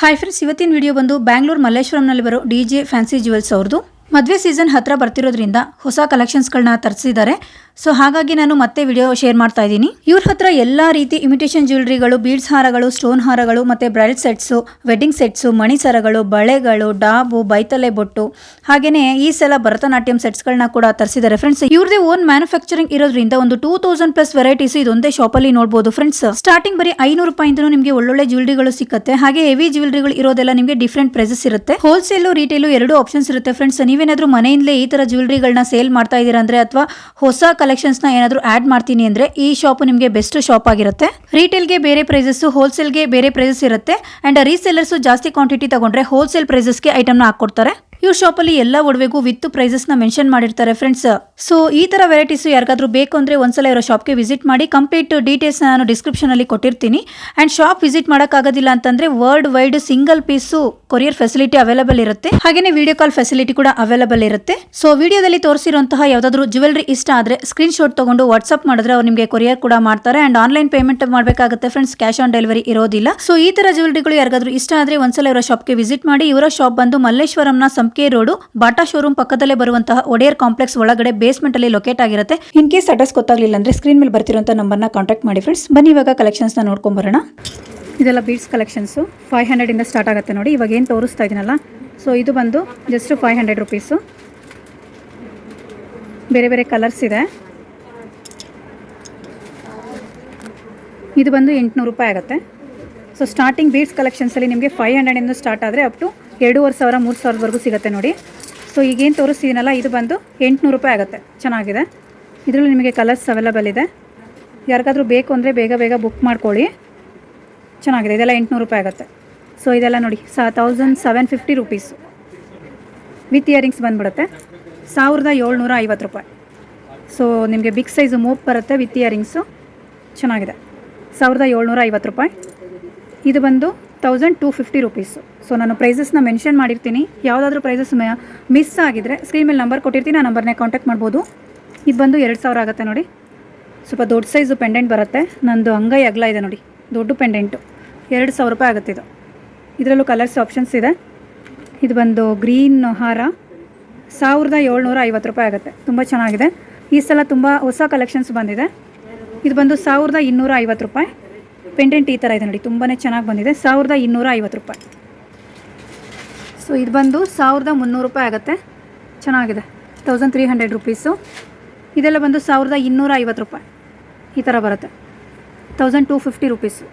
Hi friends ಇವತ್ತಿನ video ಬಂದು ಬ್ಯಾಂಗ್ಳೂರ್ ಮಲ್ಲೇಶ್ವರಂನಲ್ಲಿ ಬರೋ ಡಿ ಜೆ ಫ್ಯಾನ್ಸಿ ಜ್ಯುವೆಲ್ಸ್ ಅವ್ರದ್ದು. ಮದುವೆ ಸೀಸನ್ ಹತ್ರ ಬರ್ತಿರೋದ್ರಿಂದ ಹೊಸ ಕಲೆಕ್ಷನ್ಸ್ಗಳನ್ನ ತರಿಸಿದ್ದಾರೆ. ಸೊ ಹಾಗಾಗಿ ನಾನು ಮತ್ತೆ ವಿಡಿಯೋ ಶೇರ್ ಮಾಡ್ತಾ ಇದ್ದೀನಿ. ಇವ್ರ ಹತ್ರ ಎಲ್ಲ ರೀತಿ ಇಮಿಟೇಷನ್ ಜ್ಯುವೆಲ್ರಿಗಳು ಬೀಡ್ಸ್ ಹಾರಗಳು ಸ್ಟೋನ್ ಹಾರಗಳು ಮತ್ತೆ ಬ್ರೈಡ್ ಸೆಟ್ಸು ವೆಡ್ಡಿಂಗ್ ಸೆಟ್ಸು ಮಣಿಸರಗಳು ಬಳೆಗಳು, ಡಾಬು, ಬೈತಲೆ ಬೊಟ್ಟು ಹಾಗೆಯೇ ಈ ಸಲ ಭರತನಾಟ್ಯಂ ಸೆಟ್ಸ್ಗಳನ್ನ ಕೂಡ ತರಿಸಿದ್ದಾರೆ. ಫ್ರೆಂಡ್ಸ್ ಇವ್ರದೇ ಓನ್ ಮ್ಯಾನುಫ್ಯಾಕ್ಚರಿಂಗ್ ಇರೋದ್ರಿಂದ ಒಂದು ಟೂ ತೌಸಂಡ್ ಪ್ಲಸ್ ವೆರೈಟೀಸ್ ಇದೊಂದೇ ಶಾಪಲ್ಲಿ ನೋಡಬಹುದು ಫ್ರೆಂಡ್ಸ್ ಸ್ಟಾರ್ಟಿಂಗ್ ಬರೀ ಐನೂರು ರೂಪಾಯಿಂದನೂ ನಿಮಗೆ ಒಳ್ಳೊಳ್ಳೆ ಜ್ಯುವೆಲ್ರಿಗಳು ಸಿಗುತ್ತೆ ಹಾಗೆ ಹೆವಿ ಜ್ಯುವೆಲ್ರಿಗಳು ಇರೋದೆಲ್ಲ ನಿಮಗೆ ಡಿಫ್ರೆಂಟ್ ಪ್ರೈಸಸ್ ಇರುತ್ತೆ. ಹೋಲ್ಸೇಲು ರೀಟೇಲು ಎರಡು ಆಪ್ಷನ್ಸ್ ಇರುತ್ತೆ. ಫ್ರೆಂಡ್ಸ್ ನೀವೇನಾದ್ರೂ ಮನೆಯಿಂದಲೇ ಈ ತರ ಜ್ಯುವೆಲ್ರಿಗಳನ್ನ ಸೇಲ್ ಮಾಡ್ತಾ ಇದ್ದೀರಾ ಅಂದರೆ ಅಥವಾ ಹೊಸ ಕಲೆಕ್ಷನ್ಸ್ನ ಏನಾದರೂ ಆಡ್ ಮಾಡ್ತೀನಿ ಅಂದ್ರೆ ಈ ಶಾಪ್ ನಿಮಗೆ ಬೆಸ್ಟ್ ಶಾಪ್ ಆಗಿರುತ್ತೆ. ರೀಟೇಲ್ಗೆ ಬೇರೆ ಪ್ರೈಸಸ್ಸು ಹೋಲ್ಸೇಲ್ಗೆ ಬೇರೆ ಪ್ರೈಸಸ್ ಇರುತ್ತೆ. ಅಂಡ್ ರೀಸೇಲರ್ಸು ಜಾಸ್ತಿ ಕ್ವಾಂಟಿಟಿ ತಗೊಂಡ್ರೆ ಹೋಲ್ಸೇಲ್ ಪ್ರೈಸಸ್ಗೆ ಐಟಮ್ನ ಹಾಕೊಡ್ತಾರೆ ಇವ್ರ ಶಾಪಲ್ಲಿ ಎಲ್ಲ ಒಡವೆಗೂ ವಿತ್ ಪ್ರೈಸಸ್ನ ಮೆನ್ಷನ್ ಮಾಡಿರ್ತಾರೆ ಫ್ರೆಂಡ್ಸ್ ಸೊ ಈ ತರ ವೆರೈಟೀಸ್ ಯಾರಿಗಾದ್ರೂ ಬೇಕು ಅಂದ್ರೆ ಒಂದ್ಸಲ ಇವರ ಶಾಪ್ಗೆ ವಿಸಿಟ್ ಮಾಡಿ ಕಂಪ್ಲೀಟ್ ಡೀಟೇಲ್ಸ್ ನಾನು ಡಿಸ್ಕ್ರಿಪ್ಷನ್ ಅಲ್ಲಿ ಕೊಟ್ಟಿರ್ತೀನಿ. ಅಂಡ್ ಶಾಪ್ ವಿಸಿಟ್ ಮಾಡೋಕ್ಕಾಗೋದಿಲ್ಲ ಅಂತಂದ್ರೆ world wide single piece courier facility available ಇರುತ್ತೆ. ಹಾಗೇನೆ ವಿಡಿಯೋ ಕಾಲ್ ಫೆಸಿಲಿಟಿ ಕೂಡ ಅವೈಲೇಬಲ್ ಇರುತ್ತೆ. ಸೊ ವಿಡಿಯೋದಲ್ಲಿ ತೋರಿಸಿರುವಂತಹ ಯಾವ್ದಾದ್ರು ಜ್ಯುವೆಲ್ರಿ ಇಷ್ಟ ಆದ್ರೆ ಸ್ಕ್ರೀನ್ ಶಾಟ್ ತಗೊಂಡು ವಾಟ್ಸ್ಆಪ್ ಮಾಡಿದ್ರೆ ಅವ್ರು ನಿಮಗೆ ಕೊರಿಯರ್ ಕೂಡ ಮಾಡ್ತಾರೆ. ಅಂಡ್ ಆನ್ಲೈನ್ ಪೇಮೆಂಟ್ ಮಾಡಬೇಕಾಗುತ್ತೆ ಫ್ರೆಂಡ್ಸ್ ಕ್ಯಾಶ್ ಆನ್ ಡೆಲಿವರಿ ಇರೋದಿಲ್ಲ. ಸೊ ಈ ತರ ಜ್ಯುವೆಲ್ರಿಗಳು ಯಾರಿಗಾದ್ರೂ ಇಷ್ಟ ಆದ್ರೆ ಒಂದ್ಸಲ ಇವರ ಶಾಪ್ಗೆ ವಿಸಿಟ್ ಮಾಡಿ, ಇವರ ಶಾಪ್ ಬಂದು ಮಲ್ಲೇಶ್ವರಂನ ಸಂಕೆ ರೋಡ್ ಬಾಟಾ ಶೋರೂಮ್ ಪಕ್ಕದಲ್ಲೇ ಬರುವಂತಹ ಒಡೆಯರ್ ಕಾಂಪ್ಲೆಕ್ಸ್ ಒಳಗಡೆ ಬೇಸ್ಮೆಂಟ್ ಅಲ್ಲಿ ಲೊಕೇಟ್ ಆಗಿರುತ್ತೆ. ಇನ್ ಕೇಸ್ ಅಡ್ರೆಸ್ ಗೊತ್ತಾಗ್ಲಿಲ್ಲ ಅಂದ್ರೆ ಸ್ಕ್ರೀನ್ ಮೇಲೆ ಬರ್ತಿರುವಂತ ನಂಬರ್ನ ಕಾಂಟ್ಯಾಕ್ಟ್ ಮಾಡಿ ಫ್ರೆಂಡ್ಸ್ ಬನ್ನಿ ಇವಾಗ ಕಲೆಕ್ಷನ್ಸ್ನ ನೋಡ್ಕೊಂಡ್ ಬರೋಣ. ಇದೆಲ್ಲ ಬೀಡ್ಸ್ ಕಲೆಕ್ಷನ್ಸು ಫೈವ್ ಹಂಡ್ರೆಡಿಂದ ಸ್ಟಾರ್ಟ್ ಆಗುತ್ತೆ ನೋಡಿ. ಇವಾಗ ಏನು ತೋರಿಸ್ತಾ ಇದೀನಲ್ಲ. ಸೊ ಇದು ಬಂದು ಜಸ್ಟ್ ಫೈವ್ ಹಂಡ್ರೆಡ್ ರುಪೀಸು ಬೇರೆ ಬೇರೆ ಕಲರ್ಸ್ ಇದೆ. ಇದು ಬಂದು ಎಂಟುನೂರು ರೂಪಾಯಿ ಆಗುತ್ತೆ. ಸೊ ಸ್ಟಾರ್ಟಿಂಗ್ ಬೀಡ್ಸ್ ಕಲೆಕ್ಷನ್ಸಲ್ಲಿ ನಿಮಗೆ ಫೈವ್ ಹಂಡ್ರೆಡಿಂದ ಸ್ಟಾರ್ಟ್ ಆದರೆ ಅಪ್ ಟು ಎರಡೂವರೆ ಸಾವಿರ, ಮೂರು ಸಾವಿರದವರೆಗೂ ಸಿಗುತ್ತೆ ನೋಡಿ. ಸೊ ಈಗೇನು ತೋರಿಸ್ತಿದ್ದೀನಲ್ಲ ಇದು ಬಂದು ಎಂಟುನೂರು ರೂಪಾಯಿ ಆಗುತ್ತೆ. ಚೆನ್ನಾಗಿದೆ. ಇದರಲ್ಲಿ ನಿಮಗೆ ಕಲರ್ಸ್ ಅವೈಲಬಲ್ ಇದೆ. ಯಾರಿಗಾದರೂ ಬೇಕು ಅಂದರೆ ಬೇಗ ಬೇಗ ಬುಕ್ ಮಾಡ್ಕೊಳ್ಳಿ. ಚೆನ್ನಾಗಿದೆ. ಇದೆಲ್ಲ ಎಂಟುನೂರು ರೂಪಾಯಿ ಆಗುತ್ತೆ. ಸೊ ಇದೆಲ್ಲ ನೋಡಿ, ಸಾ thousand seven fifty rupees with earrings ಬಂದ್ಬಿಡುತ್ತೆ. ಸಾವಿರದ ಏಳ್ನೂರ ಐವತ್ತು ರೂಪಾಯಿ. ಸೊ ನಿಮಗೆ ಬಿಗ್ ಸೈಜು ಮೂಪ್ ಬರುತ್ತೆ ವಿತ್ ಇಯರಿಂಗ್ಸು ಚೆನ್ನಾಗಿದೆ. ಸಾವಿರದ ಏಳ್ನೂರ ಐವತ್ತು ರೂಪಾಯಿ. ಇದು ಬಂದು thousand two fifty rupees so ನಾನು ಪ್ರೈಸಸ್ನ ಮೆನ್ಷನ್ ಮಾಡಿರ್ತೀನಿ. ಯಾವುದಾದ್ರೂ ಪ್ರೈಸಸ್ ಮಿಸ್ ಆಗಿದ್ರೆ ಸ್ಕ್ರೀನ್ ಮೇಲೆ ನಂಬರ್ ಕೊಟ್ಟಿರ್ತೀನಿ. ಆ ನಂಬರ್ನೇ ಕಾಂಟ್ಯಾಕ್ಟ್ ಮಾಡ್ಬೋದು. ಇದು ಬಂದು ಎರಡು ಸಾವಿರ ಆಗುತ್ತೆ ನೋಡಿ. ಸ್ವಲ್ಪ ದೊಡ್ಡ ಸೈಜು ಪೆಂಡೆಂಟ್ ಬರುತ್ತೆ. ನಂದು ಅಂಗೈ ಅಗಲ ಇದೆ ನೋಡಿ. ದೊಡ್ಡ ಪೆಂಡೆಂಟು ಎರಡು ಸಾವಿರ ರೂಪಾಯಿ ಆಗುತ್ತೆ ಇದು. ಇದರಲ್ಲೂ ಕಲರ್ಸ್ ಆಪ್ಷನ್ಸ್ ಇದೆ. ಇದು ಬಂದು ಗ್ರೀನ್ ಹಾರ. ಸಾವಿರದ ಏಳ್ನೂರ ಐವತ್ತು ರೂಪಾಯಿ ಆಗುತ್ತೆ. ತುಂಬ ಚೆನ್ನಾಗಿದೆ. ಈ ಸಲ ತುಂಬ ಹೊಸ ಕಲೆಕ್ಷನ್ಸ್ ಬಂದಿದೆ. ಇದು ಬಂದು ಸಾವಿರದ ಇನ್ನೂರ ರೂಪಾಯಿ. ಪೆಂಡೆಂಟ್ ಈ ಥರ ಇದೆ ನೋಡಿ. ತುಂಬಾ ಚೆನ್ನಾಗಿ ಬಂದಿದೆ. ಸಾವಿರದ ಇನ್ನೂರ ಐವತ್ತು ರೂಪಾಯಿ. ಸೊ ಇದು ಬಂದು ಸಾವಿರದ ಮುನ್ನೂರು ರೂಪಾಯಿ ಆಗುತ್ತೆ. ಚೆನ್ನಾಗಿದೆ. ತೌಸಂಡ್ ತ್ರೀ ಹಂಡ್ರೆಡ್ ರುಪೀಸು ಇದೆಲ್ಲ ಬಂದು ಸಾವಿರದ ಇನ್ನೂರ ಐವತ್ತು ರೂಪಾಯಿ. ಈ ಥರ ಬರುತ್ತೆ. ತೌಸಂಡ್ ಟೂ ಫಿಫ್ಟಿ ರುಪೀಸು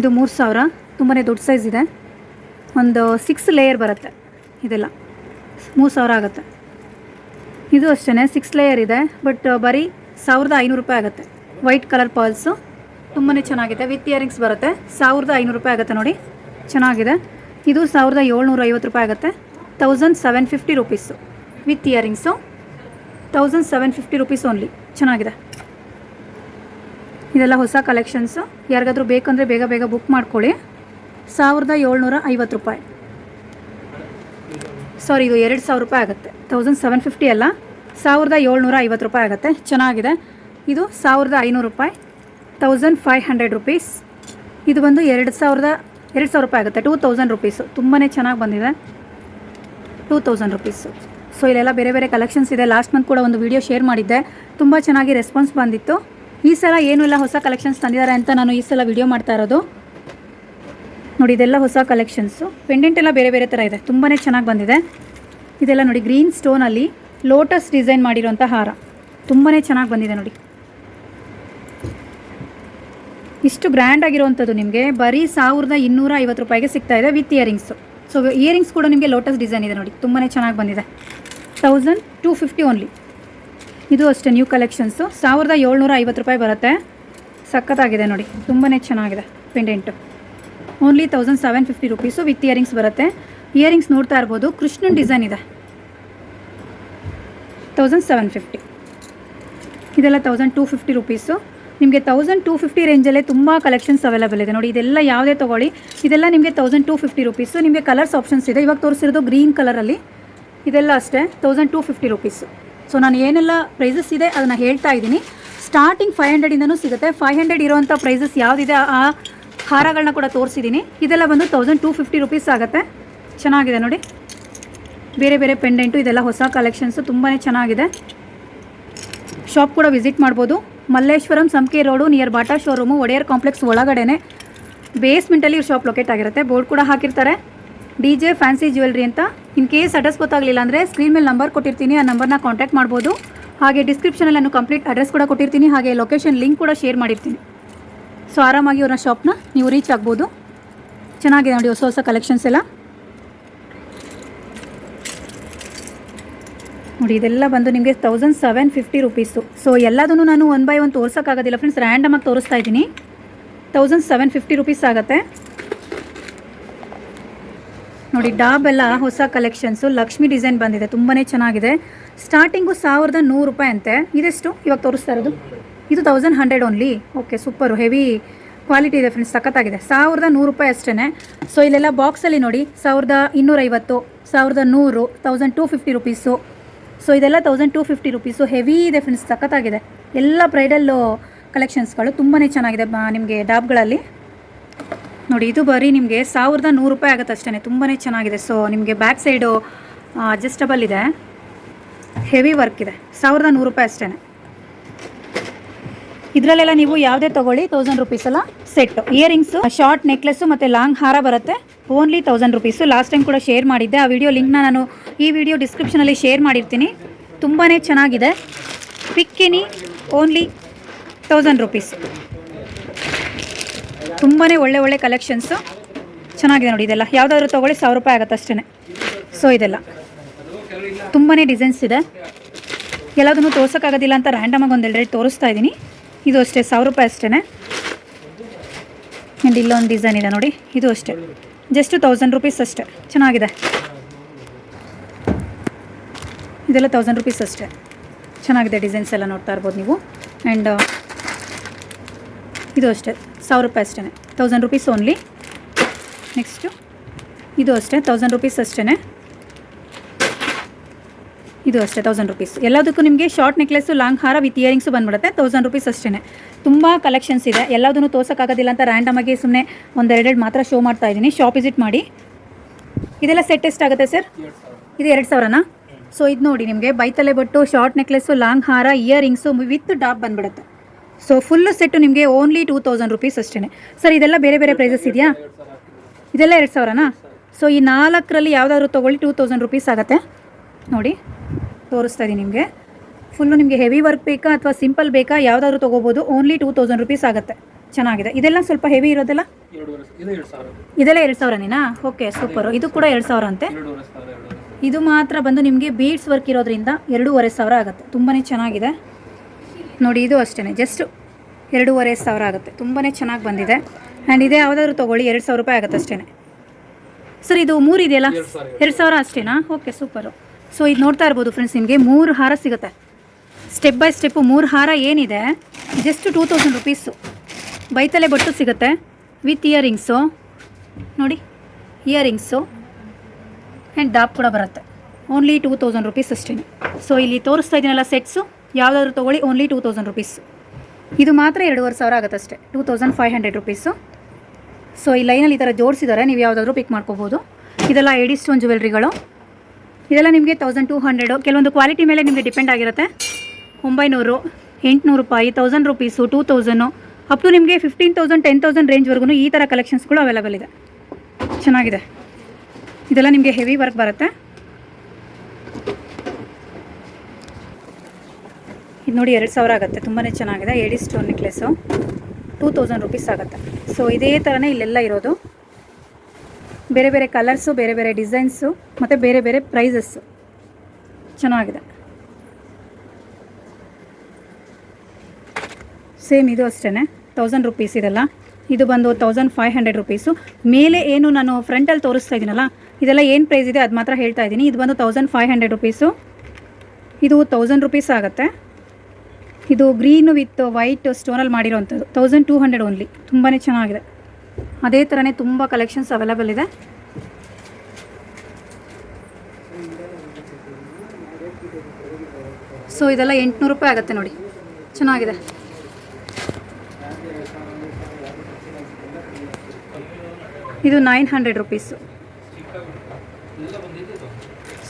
ಇದು ಮೂರು ಸಾವಿರ. ತುಂಬಾ ದೊಡ್ಡ ಸೈಜ್ ಇದೆ. ಒಂದು ಸಿಕ್ಸ್ ಲೇಯರ್ ಬರುತ್ತೆ ಇದೆಲ್ಲ. ಮೂರು ಸಾವಿರ ಆಗುತ್ತೆ. ಇದು ಅಷ್ಟೇ ಸಿಕ್ಸ್ ಲೇಯರ್ ಇದೆ. ಬಟ್ ಬರೀ ಸಾವಿರದ ಐನೂರು ರೂಪಾಯಿ ಆಗುತ್ತೆ. ವೈಟ್ ಕಲರ್ ಪರ್ಲ್ಸು ತುಂಬಾ ಚೆನ್ನಾಗಿದೆ. ವಿತ್ ಇಯರಿಂಗ್ಸ್ ಬರುತ್ತೆ. ಸಾವಿರದ ಐನೂರು ರೂಪಾಯಿ ಆಗುತ್ತೆ ನೋಡಿ. ಚೆನ್ನಾಗಿದೆ. ಇದು ಸಾವಿರದ ಏಳ್ನೂರ ಐವತ್ತು ರೂಪಾಯಿ ಆಗುತ್ತೆ. Thousand seven fifty rupees with earrings thousand seven fifty rupees only ಚೆನ್ನಾಗಿದೆ. ಇದೆಲ್ಲ ಹೊಸ ಕಲೆಕ್ಷನ್ಸು ಯಾರಿಗಾದರೂ ಬೇಕಂದರೆ ಬೇಗ ಬೇಗ ಬುಕ್ ಮಾಡ್ಕೊಳ್ಳಿ. ಸಾವಿರದ ಏಳ್ನೂರ ಐವತ್ತು ರೂಪಾಯಿ. ಸಾರಿ ಇದು ಎರಡು ಸಾವಿರ ರೂಪಾಯಿ ಆಗುತ್ತೆ. ತೌಸಂಡ್ ಸೆವೆನ್ ಫಿಫ್ಟಿ ಅಲ್ಲ, ಸಾವಿರದ ಏಳ್ನೂರ ಐವತ್ತು ರೂಪಾಯಿ ಆಗುತ್ತೆ. ಚೆನ್ನಾಗಿದೆ. ಇದು ಸಾವಿರದ ಐನೂರು ರೂಪಾಯಿ. ತೌಸಂಡ್ ಫೈವ್ ಹಂಡ್ರೆಡ್ ರುಪೀಸ್ ಇದು ಬಂದು ಎರಡು ಸಾವಿರದ ಎರಡು ಸಾವಿರ ರೂಪಾಯಿ ಆಗುತ್ತೆ. ಟೂ ತೌಸಂಡ್ ರುಪೀಸು ತುಂಬಾ ಚೆನ್ನಾಗಿ ಬಂದಿದೆ. ಟೂ ತೌಸಂಡ್ ರುಪೀಸು ಸೊ ಇಲ್ಲೆಲ್ಲ ಬೇರೆ ಬೇರೆ ಕಲೆಕ್ಷನ್ಸ್ ಇದೆ. ಲಾಸ್ಟ್ ಮಂತ್ ಕೂಡ ಒಂದು ವಿಡಿಯೋ ಶೇರ್ ಮಾಡಿದ್ದೆ. ತುಂಬ ಚೆನ್ನಾಗಿ ರೆಸ್ಪಾನ್ಸ್ ಬಂದಿತ್ತು. ಈ ಸಲ ಏನೂ ಇಲ್ಲ ಹೊಸ ಕಲೆಕ್ಷನ್ಸ್ ತಂದಿದ್ದಾರೆ ಅಂತ ನಾನು ಈ ಸಲ ವಿಡಿಯೋ ಮಾಡ್ತಾ ಇರೋದು. ನೋಡಿ, ಇದೆಲ್ಲ ಹೊಸ ಕಲೆಕ್ಷನ್ಸು ಪೆಂಡೆಂಟ್ ಎಲ್ಲ ಬೇರೆ ಬೇರೆ ಥರ ಇದೆ. ತುಂಬಾ ಚೆನ್ನಾಗಿ ಬಂದಿದೆ. ಇದೆಲ್ಲ ನೋಡಿ ಗ್ರೀನ್ ಸ್ಟೋನಲ್ಲಿ ಲೋಟಸ್ ಡಿಸೈನ್ ಮಾಡಿರೋಂಥ ಹಾರ. ತುಂಬಾ ಚೆನ್ನಾಗಿ ಬಂದಿದೆ ನೋಡಿ. ಇಷ್ಟು ಗ್ರ್ಯಾಂಡ್ ಆಗಿರುವಂಥದ್ದು ನಿಮಗೆ, ಬರೀ ಸಾವಿರದ ಇನ್ನೂರ ಐವತ್ತು ರೂಪಾಯಿಗೆ ಸಿಗ್ತಾ ಇದೆ ವಿತ್ ಇಯರಿಂಗ್ಸು ಸೊ ಇಯರಿಂಗ್ಸ್ ಕೂಡ ನಿಮಗೆ ಲೋಟಸ್ ಡಿಸೈನ್ ಇದೆ ನೋಡಿ ತುಂಬಾ ಚೆನ್ನಾಗಿ ಬಂದಿದೆ. ತೌಸಂಡ್ ಟೂ ಫಿಫ್ಟಿ ಓನ್ಲಿ ಇದು ಅಷ್ಟೇ ನ್ಯೂ ಕಲೆಕ್ಷನ್ಸು ಸಾವಿರದ ಏಳ್ನೂರ ಐವತ್ತು ರೂಪಾಯಿ ಬರುತ್ತೆ. ಸಖತ್ತಾಗಿದೆ ನೋಡಿ ತುಂಬಾ ಚೆನ್ನಾಗಿದೆ pendant only thousand seven fifty rupees with earrings ಬರುತ್ತೆ. ಇಯರಿಂಗ್ಸ್ ನೋಡ್ತಾ ಇರ್ಬೋದು, ಕೃಷ್ಣನ್ ಡಿಸೈನ್ ಇದೆ. ತೌಸಂಡ್ ಸೆವೆನ್ ಫಿಫ್ಟಿ ಇದೆಲ್ಲ ತೌಸಂಡ್ ಟೂ ಫಿಫ್ಟಿ ರುಪೀಸು ನಿಮಗೆ ತೌಸಂಡ್ ಟೂ ಫಿಫ್ಟಿ ರೇಂಜಲ್ಲೇ ತುಂಬ ಕಲೆಕ್ಷನ್ಸ್ ಅವೈಲೇಬಲ್ ಇದೆ. ನೋಡಿ, ಇದೆಲ್ಲ ಯಾವುದೇ ತೊಗೊಳ್ಳಿ. ಇದೆಲ್ಲ ನಿಮಗೆ ತೌಸಂಡ್ ಟೂ ಫಿಫ್ಟಿ ರುಪೀಸು ನಿಮಗೆ ಕಲರ್ಸ್ ಆಪ್ಷನ್ಸ್ ಇದೆ. ಇವಾಗ ತೋರಿಸಿರೋದು ಗ್ರೀನ್ ಕಲರಲ್ಲಿ ಇದೆಲ್ಲ ಅಷ್ಟೇ thousand two fifty rupees so ನಾನು ಏನೆಲ್ಲ ಪ್ರೈಸಸ್ ಇದೆ ಅದನ್ನು ಹೇಳ್ತಾ ಇದ್ದೀನಿ. ಸ್ಟಾರ್ಟಿಂಗ್ ಫೈವ್ ಹಂಡ್ರೆಡಿಂದನೂ ಸಿಗುತ್ತೆ. ಫೈವ್ ಹಂಡ್ರೆಡ್ ಇರೋವಂಥ ಪ್ರೈಸಸ್ ಯಾವುದಿದೆ ಆ ಹಾರಗಳನ್ನ ಕೂಡ ತೋರಿಸಿದ್ದೀನಿ. ಇದೆಲ್ಲ ಬಂದು ತೌಸಂಡ್ ಟೂ ಫಿಫ್ಟಿ ರುಪೀಸ್ ಆಗುತ್ತೆ. ಚೆನ್ನಾಗಿದೆ ನೋಡಿ. ಬೇರೆ ಬೇರೆ ಪೆಂಡೆಂಟು ಇದೆಲ್ಲ ಹೊಸ ಕಲೆಕ್ಷನ್ಸು ತುಂಬಾ ಚೆನ್ನಾಗಿದೆ. ಶಾಪ್ ಕೂಡ ವಿಸಿಟ್ ಮಾಡ್ಬೋದು. Malleshwaram Sankey road, near Bata showroom, Wodeyar complex ಒಳಗಡೆನೆ ಬೇಸ್ಮೆಂಟಲ್ಲಿ ಇವ್ರ ಶಾಪ್ ಲೊಕೇಟ್ ಆಗಿರುತ್ತೆ. ಬೋರ್ಡ್ ಕೂಡ ಹಾಕಿರ್ತಾರೆ. ಡಿ ಜೆ ಫ್ಯಾನ್ಸಿ ಜ್ಯುವೆಲ್ರಿ ಅಂತ. ಇನ್ ಕೇಸ್ ಅಡ್ರೆಸ್ ಗೊತ್ತಾಗಲಿಲ್ಲ ಅಂದರೆ ಸ್ಕ್ರೀನ್ ಮೇಲೆ ನಂಬರ್ ಕೊಟ್ಟಿರ್ತೀನಿ. ಆ ನಂಬರ್ನ ಕಾಂಟ್ಯಾಕ್ಟ್ ಮಾಡ್ಬೋದು. ಹಾಗೆ ಡಿಸ್ಕ್ರಿಪ್ಷನಲ್ಲಿ ನಾನು ಕಂಪ್ಲೀಟ್ ಅಡ್ರೆಸ್ ಕೂಡ ಕೊಟ್ಟಿರ್ತೀನಿ. ಹಾಗೆ ಲೊಕೇಶನ್ ಲಿಂಕ್ ಕೂಡ ಶೇರ್ ಮಾಡಿರ್ತೀನಿ. ಸೊ ಆರಾಮಾಗಿ ಅವ್ರನ್ನ ಶಾಪ್ನ ನೀವು ರೀಚ್ ಆಗ್ಬೋದು. ಚೆನ್ನಾಗಿದೆ ನೋಡಿ ಹೊಸ ಹೊಸ ಕಲೆಕ್ಷನ್ಸ್ ಎಲ್ಲ. ನೋಡಿ, ಇದೆಲ್ಲ ಬಂದು ನಿಮಗೆ thousand seven fifty rupees so ಎಲ್ಲದನ್ನು ನಾನು ಒನ್ ಬೈ ಒನ್ ತೋರ್ಸೋಕ್ಕಾಗೋದಿಲ್ಲ ಫ್ರೆಂಡ್ಸ್ ರ್ಯಾಂಡಮಾಗಿ ತೋರಿಸ್ತಾ ಇದ್ದೀನಿ. ತೌಸಂಡ್ ಸೆವೆನ್ ಫಿಫ್ಟಿ ರುಪೀಸ್ ಆಗುತ್ತೆ. ನೋಡಿ, ಡಾಬ್ ಎಲ್ಲ ಹೊಸ ಕಲೆಕ್ಷನ್ಸು ಲಕ್ಷ್ಮಿ ಡಿಸೈನ್ ಬಂದಿದೆ ತುಂಬಾ ಚೆನ್ನಾಗಿದೆ. ಸ್ಟಾರ್ಟಿಂಗು ಸಾವಿರದ ನೂರು ರೂಪಾಯಿ ಅಂತೆ. ಇದೆಷ್ಟು? ಇವಾಗ ತೋರಿಸ್ತಾ ಇರೋದು. ಇದು thousand hundred only okay super heavy quality ಇದೆ ಫ್ರೆಂಡ್ಸ್ ಸಖತ್ತಾಗಿದೆ. ಸಾವಿರದ ನೂರು ರೂಪಾಯಿ ಅಷ್ಟೇ ಸೊ ಇಲ್ಲೆಲ್ಲ ಬಾಕ್ಸಲ್ಲಿ ನೋಡಿ, ಸಾವಿರದ ಇನ್ನೂರೈವತ್ತು, ಸಾವಿರದ ನೂರು thousand two fifty rupees so ಇದೆಲ್ಲ thousand two fifty rupees heavy ಇದೆ ಫ್ರೆಂಡ್ಸ್ ಸಖತ್ತಾಗಿದೆ. ಎಲ್ಲ ಬ್ರೈಡಲ್ಲು ಕಲೆಕ್ಷನ್ಸ್ಗಳು ತುಂಬಾ ಚೆನ್ನಾಗಿದೆ ನಿಮಗೆ ಡಾಬ್ಗಳಲ್ಲಿ. ನೋಡಿ, ಇದು ಬರೀ ನಿಮಗೆ ಸಾವಿರದ ನೂರು ರೂಪಾಯಿ ಆಗುತ್ತೆ ಅಷ್ಟೇ ತುಂಬಾ ಚೆನ್ನಾಗಿದೆ. ಸೊ ನಿಮಗೆ ಬ್ಯಾಕ್ ಸೈಡು ಅಡ್ಜಸ್ಟಬಲ್ ಇದೆ. ಹೆವಿ ವರ್ಕ್ ಇದೆ. ಸಾವಿರದ ನೂರು ರೂಪಾಯಿ ಅಷ್ಟೇ ಇದರಲ್ಲೆಲ್ಲ ನೀವು ಯಾವುದೇ ತೊಗೊಳ್ಳಿ ತೌಸಂಡ್ ರುಪೀಸ್ ಎಲ್ಲ ಸೆಟ್ ಇಯರಿಂಗ್ಸು ಶಾರ್ಟ್ ನೆಕ್ಲೆಸ್ಸು ಮತ್ತು ಲಾಂಗ್ ಹಾರ ಬರುತ್ತೆ. Only thousand rupees. Last time ಕೂಡ ಶೇರ್ ಮಾಡಿದ್ದೆ. ಆ ವಿಡಿಯೋ ಲಿಂಕ್ನ ನಾನು ಈ ವಿಡಿಯೋ ಡಿಸ್ಕ್ರಿಪ್ಷನಲ್ಲಿ ಶೇರ್ ಮಾಡಿರ್ತೀನಿ. ತುಂಬಾ ಚೆನ್ನಾಗಿದೆ. ಪಿಕ್ಕಿನಿ ಓನ್ಲಿ ತೌಸಂಡ್ ರುಪೀಸ್. ತುಂಬಾ ಒಳ್ಳೆ ಒಳ್ಳೆ ಕಲೆಕ್ಷನ್ಸು. ಚೆನ್ನಾಗಿದೆ ನೋಡಿ ಇದೆಲ್ಲ. ಯಾವುದಾದ್ರು ತೊಗೊಳ್ಳಿ, ಸಾವಿರ ರೂಪಾಯಿ ಆಗುತ್ತೆ ಅಷ್ಟೇ ಸೊ, ಇದೆಲ್ಲ. ತುಂಬಾ ಡಿಸೈನ್ಸ್ ಇದೆ. ಎಲ್ಲದನ್ನು ತೋರ್ಸೋಕ್ಕಾಗೋದಿಲ್ಲ ಅಂತ ರ್ಯಾಂಡಮಾಗಿ ಒಂದೆರಡು ತೋರಿಸ್ತಾ ಇದ್ದೀನಿ. ಇದು ಅಷ್ಟೇ, ಸಾವಿರ ರೂಪಾಯಿ ಅಷ್ಟೇ ಆ್ಯಂಡ್ ಇಲ್ಲೊಂದು ಡಿಸೈನ್ ಇದೆ ನೋಡಿ. ಇದು ಅಷ್ಟೇ. ಜಸ್ಟ್ ತೌಸಂಡ್ ರುಪೀಸ್ ಅಷ್ಟೆ. ಚೆನ್ನಾಗಿದೆ. ಇದೆಲ್ಲ ತೌಸಂಡ್ ರುಪೀಸ್ ಅಷ್ಟೆ. ಚೆನ್ನಾಗಿದೆ ಡಿಸೈನ್ಸ್ ಎಲ್ಲ ನೋಡ್ತಾ ಇರ್ಬೋದು ನೀವು. ಆ್ಯಂಡ್ ಇದು ಅಷ್ಟೇ. ಸಾವಿರ ರೂಪಾಯಿ ಅಷ್ಟೇ ತೌಸಂಡ್ ರುಪೀಸ್ ಓನ್ಲಿ ನೆಕ್ಸ್ಟು ಇದು ಅಷ್ಟೇ. ತೌಸಂಡ್ ರುಪೀಸ್ ಅಷ್ಟೇ ಇದು ಅಷ್ಟೇ ತೌಸಂಡ್ ರುಪೀಸ್ ಎಲ್ಲದಕ್ಕೂ ನಿಮಗೆ ಶಾರ್ಟ್ ನೆಕ್ಲೆಸ್ಸು ಲಾಂಗ್ ಹಾರ ವಿತ್ ಇಯರಿಂಗ್ಸು ಬಂದ್ಬಿಡುತ್ತೆ. ತೌಸಂಡ್ ರುಪೀಸ್ ಅಷ್ಟೇ ತುಂಬ ಕಲೆಕ್ಷನ್ಸ್ ಇದೆ. ಎಲ್ಲದನ್ನು ತೋರ್ಸೋಕ್ಕಾಗೋದಿಲ್ಲ ಅಂತ ರ್ಯಾಂಡಮ್ ಆಗಿ ಸುಮ್ಮನೆ ಒಂದೆರಡೆರಡು ಮಾತ್ರ ಶೋ ಮಾಡ್ತಾ ಇದ್ದೀನಿ. ಶಾಪ್ ವಿಸಿಟ್ ಮಾಡಿ. ಇದೆಲ್ಲ ಸೆಟ್ ಎಷ್ಟಾಗುತ್ತೆ ಸರ್ ಇದು ಎರಡು ಸಾವಿರನಾ? ಸೊ ಇದು ನೋಡಿ ನಿಮಗೆ. ಬೈತಲೆ ಬಟ್ಟು ಶಾರ್ಟ್ ನೆಕ್ಲೆಸ್ಸು ಲಾಂಗ್ ಹಾರ ಇಯರಿಂಗ್ಸು ವಿತ್ ಡಾಪ್ ಬಂದ್ಬಿಡುತ್ತೆ. ಸೊ ಫುಲ್ಲು ಸೆಟ್ಟು ನಿಮಗೆ ಓನ್ಲಿ ಟೂ ತೌಸಂಡ್ ರುಪೀಸ್ ಅಷ್ಟೇ ಸರ್ ಇದೆಲ್ಲ ಬೇರೆ ಬೇರೆ ಪ್ರೈಸಸ್ ಇದೆಯಾ? ಇದೆಲ್ಲ ಎರಡು ಸಾವಿರನಾ? ಸೊ ಈ ನಾಲ್ಕರಲ್ಲಿ ಯಾವುದಾದ್ರು ತೊಗೊಳ್ಳಿ ಟೂ ತೌಸಂಡ್ ರುಪೀಸ್ ಆಗುತ್ತೆ. ನೋಡಿ. ತೋರಿಸ್ತಾ ಇದ್ದೀನಿ ನಿಮಗೆ. ಫುಲ್ಲು ನಿಮಗೆ ಹೆವಿ ವರ್ಕ್ ಬೇಕಾ ಅಥವಾ ಸಿಂಪಲ್ ಬೇಕಾ? ಯಾವುದಾದ್ರು ತೊಗೋಬೋದು. ಓನ್ಲಿ ಟೂ ತೌಸಂಡ್ ರುಪೀಸ್ ಆಗುತ್ತೆ. ಚೆನ್ನಾಗಿದೆ. ಇದೆಲ್ಲ ಸ್ವಲ್ಪ ಹೆವಿ ಇರೋದಿಲ್ಲ? ಇದೆಲ್ಲ ಇದು ಎರಡು ಸಾವಿರನೇನಾ? ಓಕೆ ಸೂಪರು ಇದು ಕೂಡ ಎರಡು ಸಾವಿರ ಅಂತೆ ಇದು ಮಾತ್ರ ಬಂದು ನಿಮಗೆ ಬೀಡ್ಸ್ ವರ್ಕ್ ಇರೋದ್ರಿಂದ ಎರಡೂವರೆ ಸಾವಿರ ಆಗುತ್ತೆ. ತುಂಬಾ ಚೆನ್ನಾಗಿದೆ. ನೋಡಿ ಇದು ಅಷ್ಟೇ ಜಸ್ಟ್ ಎರಡೂವರೆ ಸಾವಿರ ಆಗುತ್ತೆ. ತುಂಬಾ ಚೆನ್ನಾಗಿ ಬಂದಿದೆ. ಆ್ಯಂಡ್ ಇದೇ ಯಾವುದಾದ್ರೂ ತೊಗೊಳ್ಳಿ. ಎರಡು ಸಾವಿರ ರೂಪಾಯಿ ಆಗುತ್ತೆ ಅಷ್ಟೇ ಸರ್ ಇದು ಮೂರು ಇದೆಯಲ್ಲ? ಎರಡು ಸಾವಿರ. ಅಷ್ಟೇನಾ? ಓಕೆ ಸೂಪರು ಸೊ ಇದು ನೋಡ್ತಾ ಇರ್ಬೋದು ಫ್ರೆಂಡ್ಸ್ ನಿಮಗೆ ಮೂರು ಹಾರ ಸಿಗುತ್ತೆ. ಸ್ಟೆಪ್ ಬೈ ಸ್ಟೆಪ್ಪು ಮೂರು ಹಾರ ಏನಿದೆ ಜಸ್ಟ್ ಟೂ ತೌಸಂಡ್ ರುಪೀಸು ಬೈತಲೆ ಬಟ್ಟು ಸಿಗುತ್ತೆ ವಿತ್ ಇಯರಿಂಗ್ಸು ನೋಡಿ ಇಯರಿಂಗ್ಸು ಆ್ಯಂಡ್ ಡಾಪ್ ಕೂಡ ಬರುತ್ತೆ. ಓನ್ಲಿ ಟೂ ತೌಸಂಡ್ ರುಪೀಸ್ ಅಷ್ಟೇ. ಸೊ ಇಲ್ಲಿ ತೋರಿಸ್ತಾ ಇದ್ದೀನಲ್ಲ ಸೆಟ್ಸು ಯಾವುದಾದ್ರೂ ತೊಗೊಳ್ಳಿ ಓನ್ಲಿ ಟೂ ತೌಸಂಡ್ ರುಪೀಸು ಇದು ಮಾತ್ರ ಎರಡೂವರೆ ಸಾವಿರ ಆಗುತ್ತೆ ಅಷ್ಟೇ two thousand five hundred rupees so ಈ ಲೈನಲ್ಲಿ ಈ ಥರ ಜೋಡಿಸಿದ್ದಾರೆ ನೀವು ಯಾವುದಾದ್ರೂ ಪಿಕ್ ಮಾಡ್ಕೋಬೋದು. ಇದೆಲ್ಲ ಎಡಿ ಸ್ಟೋನ್ ಜ್ಯುವೆಲ್ರಿಗಳು ಇದೆಲ್ಲ ನಿಮಗೆ ತೌಸಂಡ್ ಟೂ ಹಂಡ್ರೆಡು ಕೆಲವೊಂದು ಕ್ವಾಲಿಟಿ ಮೇಲೆ ನಿಮಗೆ ಡಿಪೆಂಡ್ ಆಗಿರುತ್ತೆ. ಒಂಬೈನೂರು, ಎಂಟುನೂರು ರೂಪಾಯಿ thousand rupees two thousand up to ನಿಮಗೆ ಫಿಫ್ಟೀನ್ ತೌಸಂಡ್ ಟೆನ್ ತೌಸಂಡ್ ರೇಂಜ್ವರೆಗೂ ಈ ಥರ ಕಲೆಕ್ಷನ್ಸ್ಗಳು ಅವೈಲೇಬಲ್ ಇದೆ. ಚೆನ್ನಾಗಿದೆ. ಇದೆಲ್ಲ ನಿಮಗೆ ಹೆವಿ ವರ್ಕ್ ಬರುತ್ತೆ. ಇದು ನೋಡಿ ಎರಡು ಸಾವಿರ ಆಗುತ್ತೆ. ತುಂಬಾ ಚೆನ್ನಾಗಿದೆ. AD stone necklace two thousand rupees ಆಗುತ್ತೆ. ಸೊ ಇದೇ ಥರನೇ ಇಲ್ಲೆಲ್ಲ ಇರೋದು. ಬೇರೆ ಬೇರೆ ಕಲರ್ಸು ಬೇರೆ ಬೇರೆ ಡಿಸೈನ್ಸು ಮತ್ತು ಬೇರೆ ಬೇರೆ ಪ್ರೈಸಸ್ಸು ಚೆನ್ನಾಗಿದೆ. ಸೇಮ್ ಇದು ಅಷ್ಟೇ ತೌಸಂಡ್ ರುಪೀಸ್ ಇದೆಲ್ಲ. ಇದು ಬಂದು ತೌಸಂಡ್ ಫೈವ್ ಹಂಡ್ರೆಡ್ ರುಪೀಸು ಮೇಲೆ ಏನು ನಾನು ಫ್ರಂಟಲ್ಲಿ ತೋರಿಸ್ತಾ ಇದ್ದೀನಲ್ಲ ಇದೆಲ್ಲ ಏನು ಪ್ರೈಸ್ ಇದೆ ಅದು ಮಾತ್ರ ಹೇಳ್ತಾ ಇದ್ದೀನಿ ಇದು ಬಂದು ತೌಸಂಡ್ ಫೈವ್ ಹಂಡ್ರೆಡ್ ರುಪೀಸು ಇದು ತೌಸಂಡ್ ರುಪೀಸ್ ಆಗುತ್ತೆ. ಇದು ಗ್ರೀನು ವಿತ್ ವೈಟ್ ಸ್ಟೋನಲ್ಲಿ ಮಾಡಿರೋವಂಥದ್ದು ತೌಸಂಡ್ ಟೂ ಹಂಡ್ರೆಡ್ ಓನ್ಲಿ ತುಂಬಾ ಚೆನ್ನಾಗಿದೆ. ಅದೇ ಥರನೇ ತುಂಬ ಕಲೆಕ್ಷನ್ಸ್ ಅವೈಲೇಬಲ್ ಇದೆ. ಸೊ ಇದೆಲ್ಲ ಎಂಟುನೂರು ರೂಪಾಯಿ ಆಗುತ್ತೆ ನೋಡಿ. ಚೆನ್ನಾಗಿದೆ. ಇದು ನೈನ್ ಹಂಡ್ರೆಡ್ ರುಪೀಸು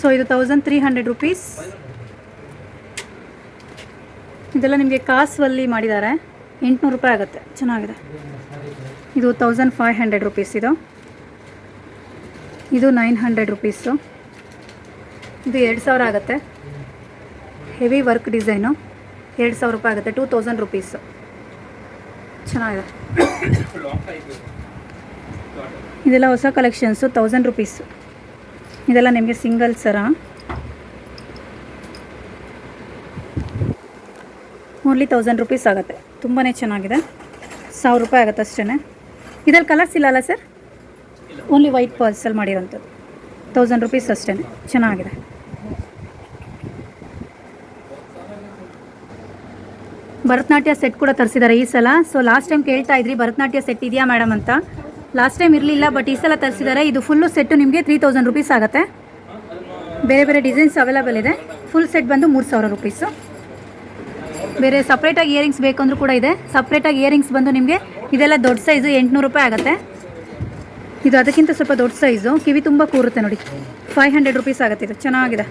ಸೊ ಇದು ತೌಸಂಡ್ ತ್ರೀ ಹಂಡ್ರೆಡ್ ರುಪೀಸ್ ಇದೆಲ್ಲ ನಿಮಗೆ ಕಾಸುವಲ್ಲಿ ಮಾಡಿದ್ದಾರೆ. ಎಂಟುನೂರು ರೂಪಾಯಿ ಆಗುತ್ತೆ. ಚೆನ್ನಾಗಿದೆ. ಇದು ತೌಸಂಡ್ ಫೈವ್ ಹಂಡ್ರೆಡ್ ರುಪೀಸ್ ಇದು. ಇದು ನೈನ್ ಹಂಡ್ರೆಡ್ ರುಪೀಸು ಇದು ಎರಡು ಸಾವಿರ ಆಗುತ್ತೆ. ಹೆವಿ ವರ್ಕ್ ಡಿಸೈನು ಎರಡು ಸಾವಿರ ರೂಪಾಯಿ ಆಗುತ್ತೆ. ಟೂ ತೌಸಂಡ್ ರುಪೀಸು ಚೆನ್ನಾಗಿದೆ. ಇದೆಲ್ಲ ಹೊಸ ಕಲೆಕ್ಷನ್ಸು ತೌಸಂಡ್ ರುಪೀಸು ಇದೆಲ್ಲ ನಿಮಗೆ ಸಿಂಗಲ್ ಸರ. ಓನ್ಲಿ ತೌಸಂಡ್ ರುಪೀಸ್ ಆಗುತ್ತೆ. ತುಂಬಾ ಚೆನ್ನಾಗಿದೆ. ಸಾವಿರ ರೂಪಾಯಿ ಆಗುತ್ತೆ ಅಷ್ಟೇ ಇದ್ರಲ್ಲಿ ಕಲರ್ಸ್ ಇಲ್ಲ. ಅಲ್ಲ ಸರ್ ಓನ್ಲಿ ವೈಟ್ ಪರ್ಸಲ್ಲಿ ಮಾಡಿರೋಂಥದ್ದು. ತೌಸಂಡ್ ರುಪೀಸ್ ಅಷ್ಟೇ. ಚೆನ್ನಾಗಿದೆ. ಭರತನಾಟ್ಯ ಸೆಟ್ ಕೂಡ ತರಿಸಿದ್ದಾರೆ ಈ ಸಲ. ಸೊ ಲಾಸ್ಟ್ ಟೈಮ್ ಕೇಳ್ತಾ ಇದ್ರಿ ಭರತನಾಟ್ಯ ಸೆಟ್ ಇದೆಯಾ ಮೇಡಮ್ ಅಂತ? ಲಾಸ್ಟ್ ಟೈಮ್ ಇರಲಿಲ್ಲ ಬಟ್ ಈ ಸಲ ತರಿಸಿದ್ದಾರೆ ಇದು ಫುಲ್ಲು ಸೆಟ್ಟು ನಿಮಗೆ ತ್ರೀ ತೌಸಂಡ್ ರುಪೀಸ್ ಆಗುತ್ತೆ. ಬೇರೆ ಬೇರೆ ಡಿಸೈನ್ಸ್ ಅವೈಲಬಲ್ ಇದೆ. ಫುಲ್ ಸೆಟ್ ಬಂದು ಮೂರು ಸಾವಿರ ರುಪೀಸು ಬೇರೆ ಸಪ್ರೇಟಾಗಿ ಇಯರಿಂಗ್ಸ್ ಬೇಕಂದ್ರೂ ಕೂಡ ಇದೆ. ಸಪ್ರೇಟಾಗಿ ಇಯರಿಂಗ್ಸ್ ಬಂದು ನಿಮಗೆ ಇದೆಲ್ಲ ದೊಡ್ಡ ಸೈಜು, ಎಂಟುನೂರು ರೂಪಾಯಿ ಆಗುತ್ತೆ. ಇದು ಅದಕ್ಕಿಂತ ಸ್ವಲ್ಪ ದೊಡ್ಡ ಸೈಜು. ಕಿವಿ ತುಂಬ ಕೂರುತ್ತೆ ನೋಡಿ. ಫೈವ್ ಹಂಡ್ರೆಡ್ ರುಪೀಸ್ ಆಗುತ್ತೆ ಇದು. ಚೆನ್ನಾಗಿದೆ.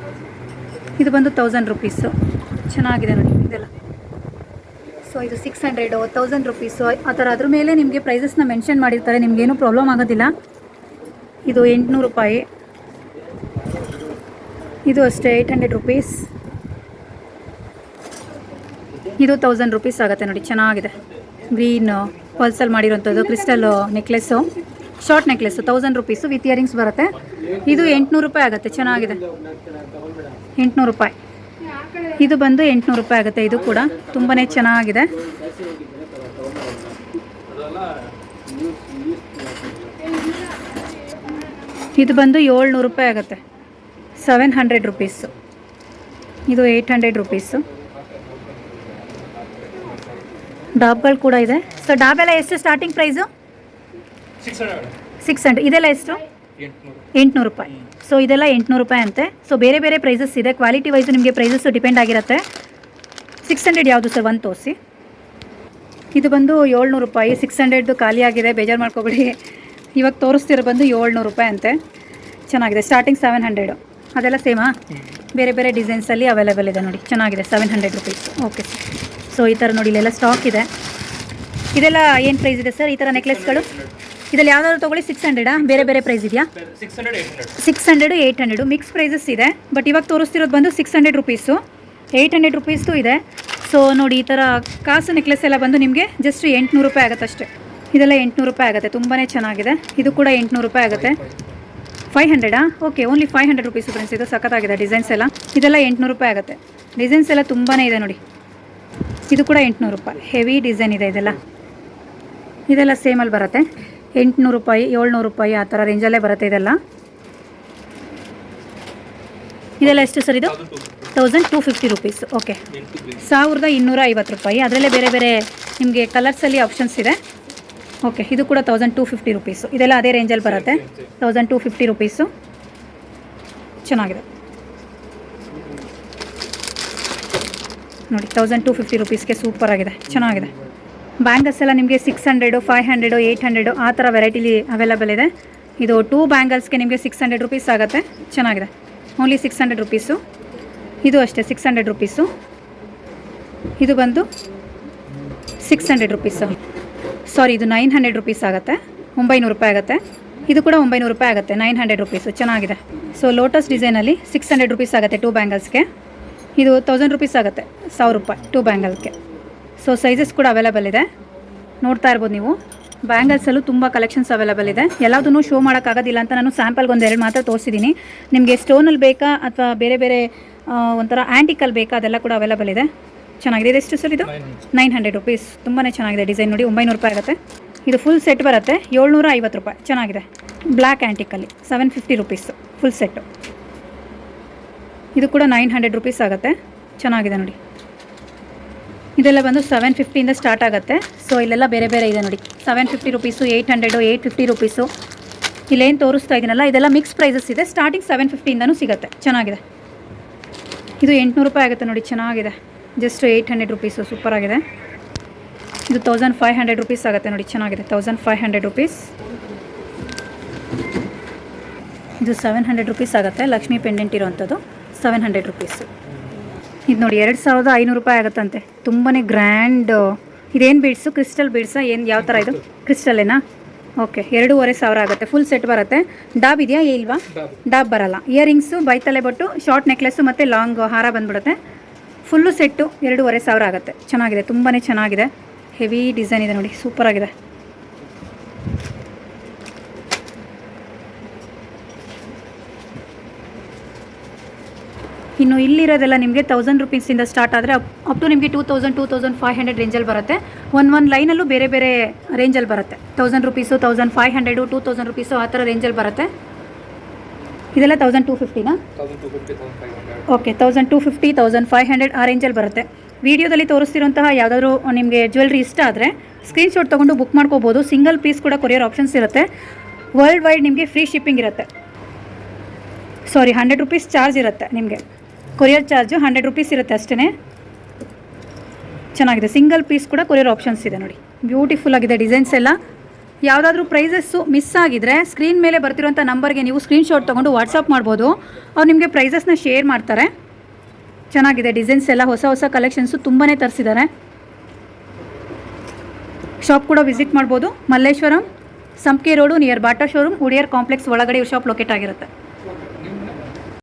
ಇದು ಬಂದು ತೌಸಂಡ್ ರುಪೀಸು. ಚೆನ್ನಾಗಿದೆ ನೋಡಿ ಇದೆಲ್ಲ. ಸೊ ಇದು ಸಿಕ್ಸ್ ಹಂಡ್ರೆಡು ತೌಸಂಡ್ ರುಪೀಸು. ಆ ಥರ ಅದ್ರ ಮೇಲೆ ನಿಮಗೆ ಪ್ರೈಸಸ್ನ ಮೆನ್ಷನ್ ಮಾಡಿರ್ತಾರೆ. ನಿಮಗೇನು ಪ್ರಾಬ್ಲಮ್ ಆಗೋದಿಲ್ಲ. ಇದು ಎಂಟುನೂರು ರೂಪಾಯಿ. ಇದು ಅಷ್ಟೇ ಏಯ್ಟ್ ಹಂಡ್ರೆಡ್ ರುಪೀಸ್. ಇದು ತೌಸಂಡ್ ರುಪೀಸ್ ಆಗುತ್ತೆ ನೋಡಿ. ಚೆನ್ನಾಗಿದೆ. ಗ್ರೀನ್ ಪಲ್ಸಲ್ಲಿ ಮಾಡಿರೋಂಥದ್ದು crystal necklace. Short necklace thousand rupees with earrings ಬರುತ್ತೆ. ಇದು ಎಂಟುನೂರು ರೂಪಾಯಿ ಆಗುತ್ತೆ, ಚೆನ್ನಾಗಿದೆ. ಎಂಟುನೂರು ರೂಪಾಯಿ. ಇದು ಬಂದು ಎಂಟುನೂರು ರೂಪಾಯಿ ಆಗುತ್ತೆ, ಇದು ಕೂಡ ತುಂಬಾ ಚೆನ್ನಾಗಿದೆ. ಇದು ಬಂದು ಏಳ್ನೂರು ರೂಪಾಯಿ ಆಗುತ್ತೆ. ಸೆವೆನ್ ಹಂಡ್ರೆಡ್ ರುಪೀಸು ಇದು ಏಯ್ಟ್ ಹಂಡ್ರೆಡ್ ರುಪೀಸು ಡಾಬ್ಗಳು ಕೂಡ ಇದೆ. ಸೊ ಡಾಬ್ ಎಲ್ಲ ಎಷ್ಟು ಸ್ಟಾರ್ಟಿಂಗ್ ಪ್ರೈಸು ಸಿಕ್ಸ್ ಹಂಡ್ರೆಡ್ ಇದೆಲ್ಲ ಎಷ್ಟು? ಎಂಟುನೂರು. ರೂಪಾಯಿ. ಸೊ ಇದೆಲ್ಲ ಎಂಟುನೂರು ರೂಪಾಯಿ ಅಂತೆ. ಸೊ ಬೇರೆ ಬೇರೆ ಪ್ರೈಸಸ್ ಇದೆ. ಕ್ವಾಲಿಟಿ ವೈಸು ನಿಮಗೆ ಪ್ರೈಸಸ್ಸು ಡಿಪೆಂಡ್ ಆಗಿರುತ್ತೆ. ಸಿಕ್ಸ್ ಹಂಡ್ರೆಡ್ ಯಾವುದು ಸರ್ ಒಂದು ತೋರಿಸಿ. ಇದು ಬಂದು ಏಳ್ನೂರು ರೂಪಾಯಿ. ಸಿಕ್ಸ್ ಹಂಡ್ರೆಡ್ದು ಖಾಲಿ ಆಗಿದೆ. ಬೇಜಾರು ಮಾಡ್ಕೊಬೇಡಿ. ಇವಾಗ ತೋರಿಸ್ತಿರೋ ಬಂದು ಏಳ್ನೂರು ರೂಪಾಯಿ ಅಂತೆ. ಚೆನ್ನಾಗಿದೆ. ಸ್ಟಾರ್ಟಿಂಗ್ ಸೆವೆನ್ ಹಂಡ್ರೆಡು ಅದೆಲ್ಲ ಸೇಮಾ ಬೇರೆ ಬೇರೆ ಡಿಸೈನ್ಸಲ್ಲಿ ಅವೈಲೇಬಲ್ ಇದೆ ನೋಡಿ. ಚೆನ್ನಾಗಿದೆ. Seven hundred rupees okay sir so ಈ ಥರ ನೋಡಿ, ಇಲ್ಲೆಲ್ಲ ಸ್ಟಾಕ್ ಇದೆ. ಇದೆಲ್ಲ ಏನು ಪ್ರೈಸ್ ಇದೆ ಸರ್ ಈ ಥರ ನೆಕ್ಲೆಸ್ಗಳು ಇದರಲ್ಲಿ ಯಾವ್ದಾದ್ರು ತೊಗೊಳ್ಳಿ ಸಿಕ್ಸ್ ಹಂಡ್ರೆಡಾ ಬೇರೆ ಬೇರೆ ಪ್ರೈಸ್ ಇದೆಯಾ? Six hundred eight hundred mix prices ಇದೆ ಬಟ್ ಇವಾಗ ತೋರಿಸ್ತಿರೋದು ಬಂದು six hundred rupees eight hundred ರುಪೀಸ್ದು ಇದೆ. ಸೊ ನೋಡಿ, ಈ ಥರ ಕಾಸು ನೆಕ್ಲೆಸ್ ಎಲ್ಲ ಬಂದು ನಿಮಗೆ ಜಸ್ಟ್ ಎಂಟುನೂರು ರೂಪಾಯಿ ಆಗುತ್ತೆ ಅಷ್ಟೇ. ಇದೆಲ್ಲ ಎಂಟುನೂರು ರೂಪಾಯಿ ಆಗುತ್ತೆ ತುಂಬಾ ಚೆನ್ನಾಗಿದೆ. ಇದು ಕೂಡ ಎಂಟುನೂರು ರೂಪಾಯಿ ಆಗುತ್ತೆ. Five ಹಂಡ್ರೆಡಾ okay only five hundred rupees friends ಇದು ಸಖತ್ತಾಗಿದೆ ಡಿಸೈನ್ಸ್ ಎಲ್ಲ. ಇದೆಲ್ಲ ಎಂಟುನೂರು ರೂಪಾಯಿ ಆಗುತ್ತೆ. ಡಿಸೈನ್ಸ್ ಎಲ್ಲ ತುಂಬಾ ಇದೆ ನೋಡಿ. ಇದು ಕೂಡ ಎಂಟುನೂರು ರೂಪಾಯಿ. ಹೆವಿ ಡಿಸೈನ್ ಇದೆ ಇದೆಲ್ಲ. ಇದೆಲ್ಲ ಸೇಮಲ್ಲಿ ಬರುತ್ತೆ. ಎಂಟುನೂರು ರೂಪಾಯಿ, ಏಳ್ನೂರು ರೂಪಾಯಿ ಆ ಥರ ರೇಂಜಲ್ಲೇ ಬರುತ್ತೆ ಇದೆಲ್ಲ. ಇದೆಲ್ಲ ಎಷ್ಟು ಸರ್ ಇದು? Thousand two fifty rupees okay ಸಾವಿರದ ಇನ್ನೂರ ಐವತ್ತು ರೂಪಾಯಿ. ಅದರಲ್ಲೇ ಬೇರೆ ಬೇರೆ ನಿಮಗೆ ಕಲರ್ಸಲ್ಲಿ ಆಪ್ಷನ್ಸ್ ಇದೆ. ಓಕೆ ಇದು ಕೂಡ ತೌಸಂಡ್ ಟೂ ಫಿಫ್ಟಿ ರುಪೀಸು ಇದೆಲ್ಲ ಅದೇ ರೇಂಜಲ್ಲಿ ಬರುತ್ತೆ. ತೌಸಂಡ್ ಟೂ ಫಿಫ್ಟಿ ರುಪೀಸು ಚೆನ್ನಾಗಿದೆ. ನೋಡಿ ತೌಸಂಡ್ ಟು ಫಿಫ್ಟಿ ರುಪೀಸ್ಗೆ ಸೂಪರ್ ಆಗಿದೆ, ಚೆನ್ನಾಗಿದೆ. ಬ್ಯಾಂಗಲ್ಸ್ ಎಲ್ಲ ನಿಮಗೆ six hundred five hundred eight hundred ಆ ಥರ ವೆರೈಟಿಲಿ ಅವೈಲಬಲ್ ಇದೆ. ಇದು ಟೂ ಬ್ಯಾಂಗಲ್ಸ್ಗೆ ನಿಮಗೆ ಸಿಕ್ಸ್ ಹಂಡ್ರೆಡ್ ರುಪೀಸ್ ಆಗುತ್ತೆ, ಚೆನ್ನಾಗಿದೆ. ಓನ್ಲಿ ಸಿಕ್ಸ್ ಹಂಡ್ರೆಡ್ ರುಪೀಸು ಇದು ಅಷ್ಟೇ ಸಿಕ್ಸ್ ಹಂಡ್ರೆಡ್ ರುಪೀಸು ಇದು ಬಂದು ಸಿಕ್ಸ್ ಹಂಡ್ರೆಡ್ ರುಪೀಸು ಸಾರಿ ಇದು ನೈನ್ ಹಂಡ್ರೆಡ್ ರುಪೀಸ್ ಆಗುತ್ತೆ, ಒಂಬೈನೂರು ರೂಪಾಯಿ ಆಗುತ್ತೆ. ಇದು ಕೂಡ ಒಂಬೈನೂರು ರೂಪಾಯಿ ಆಗುತ್ತೆ ನೈನ್ ಹಂಡ್ರೆಡ್ ರುಪೀಸು ಚೆನ್ನಾಗಿದೆ. ಸೊ ಲೋಟಸ್ ಡಿಸೈನಲ್ಲಿ ಸಿಕ್ಸ್ ಹಂಡ್ರೆಡ್ ರುಪೀಸ್ ಆಗುತ್ತೆ ಟೂ ಬ್ಯಾಂಗಲ್ಸ್ಗೆ ಇದು ತೌಸಂಡ್ ರುಪೀಸ್ ಆಗುತ್ತೆ, ಸಾವಿರ ರೂಪಾಯಿ ಟೂ ಬ್ಯಾಂಗಲ್ಗೆ ಸೊ ಸೈಜಸ್ ಕೂಡ ಅವೈಲೇಬಲ್ ಇದೆ. ನೋಡ್ತಾ ಇರ್ಬೋದು ನೀವು. ಬ್ಯಾಂಗಲ್ಸಲ್ಲೂ ತುಂಬ ಕಲೆಕ್ಷನ್ಸ್ ಅವೈಲೇಬಲ್ ಇದೆ. ಎಲ್ಲದನ್ನು ಶೋ ಮಾಡೋಕ್ಕಾಗೋದಿಲ್ಲ ಅಂತ ನಾನು ಸ್ಯಾಂಪಲ್ಗೆ ಒಂದು ಎರಡು ಮಾತ್ರ ತೋರಿಸಿದ್ದೀನಿ ನಿಮಗೆ ಸ್ಟೋನಲ್ಲಿ ಬೇಕಾ ಅಥವಾ ಬೇರೆ ಬೇರೆ ಒಂಥರ ಆ್ಯಂಟಿಕಲ್ಲಿ ಬೇಕಾ ಅದೆಲ್ಲ ಕೂಡ ಅವೈಲೇಬಲ್ ಇದೆ. ಚೆನ್ನಾಗಿದೆ. ಎಷ್ಟು ಸರ್ ಇದು? ನೈನ್ ಹಂಡ್ರೆಡ್ ರುಪೀಸ್ ತುಂಬಾ ಚೆನ್ನಾಗಿದೆ ಡಿಸೈನ್ ನೋಡಿ. ಒಂಬೈನೂರು ರೂಪಾಯಿ ಆಗುತ್ತೆ. ಇದು ಫುಲ್ ಸೆಟ್ ಬರುತ್ತೆ. ಏಳ್ನೂರ ಐವತ್ತು ರೂಪಾಯಿ. ಚೆನ್ನಾಗಿದೆ. Black ಆ್ಯಂಟಿಕಲ್ಲಿ seven fifty rupees full set ಇದು ಕೂಡ ನೈನ್ ಹಂಡ್ರೆಡ್ ರುಪೀಸ್ ಆಗುತ್ತೆ. ಚೆನ್ನಾಗಿದೆ ನೋಡಿ. ಇದೆಲ್ಲ ಬಂದು ಸೆವೆನ್ ಫಿಫ್ಟಿಯಿಂದ ಸ್ಟಾರ್ಟ್ ಆಗುತ್ತೆ. ಸೊ ಇಲ್ಲೆಲ್ಲ ಬೇರೆ ಬೇರೆ ಇದೆ ನೋಡಿ. Seven fifty rupees eight hundred eight fifty rupees ಇಲ್ಲೇನು ತೋರಿಸ್ತಾ ಇದ್ದೀನಲ್ಲ ಇದೆಲ್ಲ ಮಿಕ್ಸ್ ಪ್ರೈಸಸ್ ಇದೆ. ಸ್ಟಾರ್ಟಿಂಗ್ ಸೆವೆನ್ ಫಿಫ್ಟಿಯಿಂದನೂ ಸಿಗುತ್ತೆ. ಚೆನ್ನಾಗಿದೆ. ಇದು ಎಂಟುನೂರು ರೂಪಾಯಿ ಆಗುತ್ತೆ ನೋಡಿ. ಚೆನ್ನಾಗಿದೆ. Just eight hundred rupees super ಆಗಿದೆ. ಇದು ತೌಸಂಡ್ ಫೈವ್ ಹಂಡ್ರೆಡ್ ರುಪೀಸ್ ಆಗುತ್ತೆ ನೋಡಿ. ಚೆನ್ನಾಗಿದೆ. ತೌಸಂಡ್ ಫೈವ್ ಹಂಡ್ರೆಡ್ ರುಪೀಸ್ ಇದು ಸೆವೆನ್ ಹಂಡ್ರೆಡ್ ರುಪೀಸ್ ಆಗುತ್ತೆ. ಲಕ್ಷ್ಮಿ ಪೆಂಡೆಂಟ್ ಇರೋವಂಥದ್ದು. ಸೆವೆನ್ ಹಂಡ್ರೆಡ್ ರುಪೀಸು ಇದು ನೋಡಿ ಎರಡು ಸಾವಿರದ ಐನೂರು ರೂಪಾಯಿ ಆಗುತ್ತಂತೆ. ತುಂಬಾ ಗ್ರ್ಯಾಂಡ್ ಇದೇನು ಬೀಡ್ಸು ಕ್ರಿಸ್ಟಲ್ ಬೀಡ್ಸಾ ಏನು, ಯಾವ ಥರ ಇದು? ಕ್ರಿಸ್ಟಲ್ಲೇನಾ ಓಕೆ ಎರಡೂವರೆ ಸಾವಿರ ಆಗುತ್ತೆ. ಫುಲ್ ಸೆಟ್ ಬರುತ್ತೆ. ಡಾಬ್ ಇದೆಯಾ? ಇಲ್ವಾ? ಡಾಬ್ ಬರಲ್ಲ. ಇಯರಿಂಗ್ಸು ಬೈತಲೆ ಬಟ್ಟು ಶಾರ್ಟ್ ನೆಕ್ಲೆಸ್ಸು ಮತ್ತು ಲಾಂಗ್ ಹಾರ ಬಂದ್ಬಿಡುತ್ತೆ. ಫುಲ್ಲು ಸೆಟ್ಟು ಎರಡೂವರೆ ಸಾವಿರ ಆಗುತ್ತೆ. ಚೆನ್ನಾಗಿದೆ. ತುಂಬಾ ಚೆನ್ನಾಗಿದೆ. ಹೆವಿ ಡಿಸೈನ್ ಇದೆ ನೋಡಿ. ಸೂಪರ್ ಇನ್ನು ಇಲ್ಲಿರೋದೆಲ್ಲ ನಿಮಗೆ ತೌಸಂಡ್ ರುಪೀಸಿಂದ ಸ್ಟಾರ್ಟ್ ಆದರೆ ಅಪ್ ಟು ನಿಮಗೆ two thousand two thousand five hundred ರೇಂಜಲ್ಲಿ ಬರುತ್ತೆ. ಒನ್ ಒನ್ ಲೈನಲ್ಲೂ ಬೇರೆ ಬೇರೆ ರೇಂಜಲ್ಲಿ ಬರುತ್ತೆ. Thousand rupees thousand five hundred two thousand rupees ಆ ಥರ ರೇಂಜಲ್ಲಿ ಬರುತ್ತೆ. ಇದೆಲ್ಲ thousand two ಫಿಫ್ಟಿನಾ okay thousand two fifty thousand five hundred ಆ ರೇಂಜಲ್ಲಿ ಬರುತ್ತೆ. ವಿಡಿಯೋದಲ್ಲಿ ತೋರಿಸ್ತಿರೋಂತಹ ಯಾವುದಾದ್ರು ನಿಮಗೆ ಜ್ಯುವೆಲ್ರಿ ಇಷ್ಟ ಆದರೆ ಸ್ಕ್ರೀನ್ಶಾಟ್ ತೊಗೊಂಡು ಬುಕ್ ಮಾಡ್ಕೋಬೋದು. ಸಿಂಗಲ್ ಪೀಸ್ ಕೂಡ ಕೊರಿಯರ್ ಆಪ್ಷನ್ಸ್ ಇರುತ್ತೆ. ವರ್ಲ್ಡ್ ವೈಡ್ ನಿಮಗೆ ಫ್ರೀ ಶಿಪ್ಪಿಂಗ್ ಇರುತ್ತೆ. ಸಾರಿ ಹಂಡ್ರೆಡ್ ರುಪೀಸ್ ಚಾರ್ಜ್ ಇರುತ್ತೆ ನಿಮಗೆ. ಕೊರಿಯರ್ ಚಾರ್ಜು ಹಂಡ್ರೆಡ್ ರುಪೀಸ್ ಇರುತ್ತೆ ಅಷ್ಟೇ ಚೆನ್ನಾಗಿದೆ. ಸಿಂಗಲ್ ಪೀಸ್ ಕೂಡ ಕೊರಿಯರ್ ಆಪ್ಷನ್ಸ್ ಇದೆ ನೋಡಿ. ಬ್ಯೂಟಿಫುಲ್ ಆಗಿದೆ ಡಿಸೈನ್ಸ್ ಎಲ್ಲ. ಯಾವುದಾದ್ರೂ ಪ್ರೈಸಸ್ಸು ಮಿಸ್ ಆಗಿದ್ರೆ ಸ್ಕ್ರೀನ್ ಮೇಲೆ ಬರ್ತಿರೋಂಥ ನಂಬರ್ಗೆ ನೀವು ಸ್ಕ್ರೀನ್ಶಾಟ್ ತೊಗೊಂಡು ವಾಟ್ಸಪ್ ಮಾಡ್ಬೋದು. ಅವ್ರು ನಿಮಗೆ ಪ್ರೈಸಸ್ನ ಶೇರ್ ಮಾಡ್ತಾರೆ. ಚೆನ್ನಾಗಿದೆ ಡಿಸೈನ್ಸ್ ಎಲ್ಲ. ಹೊಸ ಹೊಸ ಕಲೆಕ್ಷನ್ಸು ತುಂಬಾ ತರಿಸಿದ್ದಾರೆ. ಶಾಪ್ ಕೂಡ ವಿಸಿಟ್ ಮಾಡ್ಬೋದು. Malleshwaram Sampige road near Bata showroom Wodeyar complex ಒಳಗಡೆ ಇವ್ರ ಶಾಪ್ ಲೊಕೇಟ್ ಆಗಿರುತ್ತೆ.